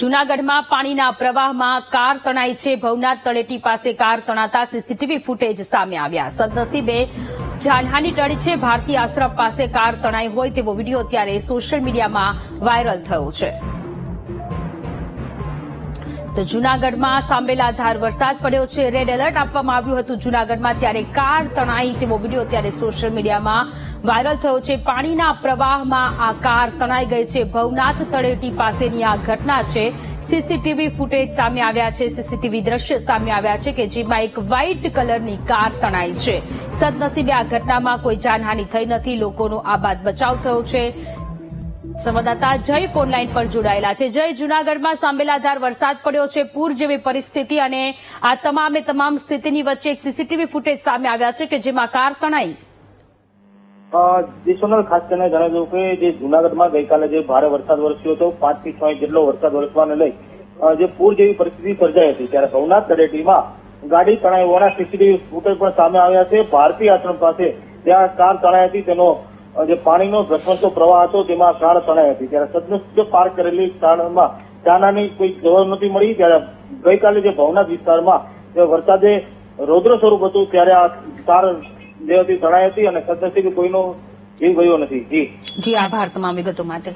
જૂનાગઢમાં પાણીના પ્રવાહમાં કાર તણાઈ છે. ભવનાથ તળેટી પાસે કાર તણાતા સીસીટીવી ફૂટેજ સામે આવ્યા. સદનસીબે જાનહાની ટળી છે. ભારતીય આશ્રમ પાસે કાર તણાઈ હોય તેવો વીડિયો અત્યારે સોશિયલ મીડિયામાં વાયરલ થયો છે. તો જૂનાગઢમાં સાંબેલાધાર વરસાદ પડ્યો છે. રેડ એલર્ટ આપવામાં આવ્યું હતું જૂનાગઢમાં ત્યારે કાર તણાઈ તેવો વીડિયો અત્યારે સોશિયલ મીડિયામાં વાયરલ થયો છે. પાણીના પ્રવાહમાં આ કાર તણાઈ ગઈ છે. ભવનાથ તળેટી પાસેની આ ઘટના છે. સીસીટીવી ફૂટેજ સામે આવ્યા છે. સીસીટીવી દ્રશ્ય સામે આવ્યા છે કે જેમાં એક વ્હાઇટ કલરની કાર તણાઈ છે. સદનસીબે આ ઘટનામાં કોઈ જાનહાની થઈ નથી. લોકોનો આ બાદ બચાવ થયો છે. સંવાદદાતા જય ફોનલાઈન પર જોડાયેલા છે. જય જૂનાગઢમાં સાંબેલાધાર વરસાદ પડ્યો છે. પૂર જેવી પરિસ્થિતિ અને આ તમામે તમામ સ્થિતિની વચ્ચે એક સીસીટીવી ફૂટેજ સામે આવ્યા છે કે જેમાં કાર તણાઈ. અ, સોનલ ખાસ કરીને જણાવી દઉં કે જે જુનાગઢમાં ગઈકાલે જે ભારે વરસાદ વરસ્યો હતો પાંચથી છ જેટલો વરસાદ વરસવાને લઈ જે પૂર જેવી પરિસ્થિતિ સર્જાઈ હતી ત્યારે ભવનાથ તળેટીમાં ગાડી તણાઈ હોવાના સીસીટીવી ફૂટેજ પણ સામે આવ્યા છે. ભારતીય આશ્રમ પાસે ત્યાં કાર તણાઈ હતી તેનો જે પાણીનો ધસમસતો પ્રવાહ હતો, તેમાં કાર તણાઈ હતી. ત્યારે સદનસીબે પાર કરેલી કારમાં ચાનાની કોઈ જવાબ નથી મળી. ત્યારે ગઈકાલે જે ભવનાથ વિસ્તારમાં વરસાદે રૌદ્ર સ્વરૂપ હતું, ત્યારે આ કાર જે હતી, તણાઈ હતી અને સદનસીબે કોઈનો જીવ ગયો નથી. જી. જી, આભાર તમામ વિગતો માટે.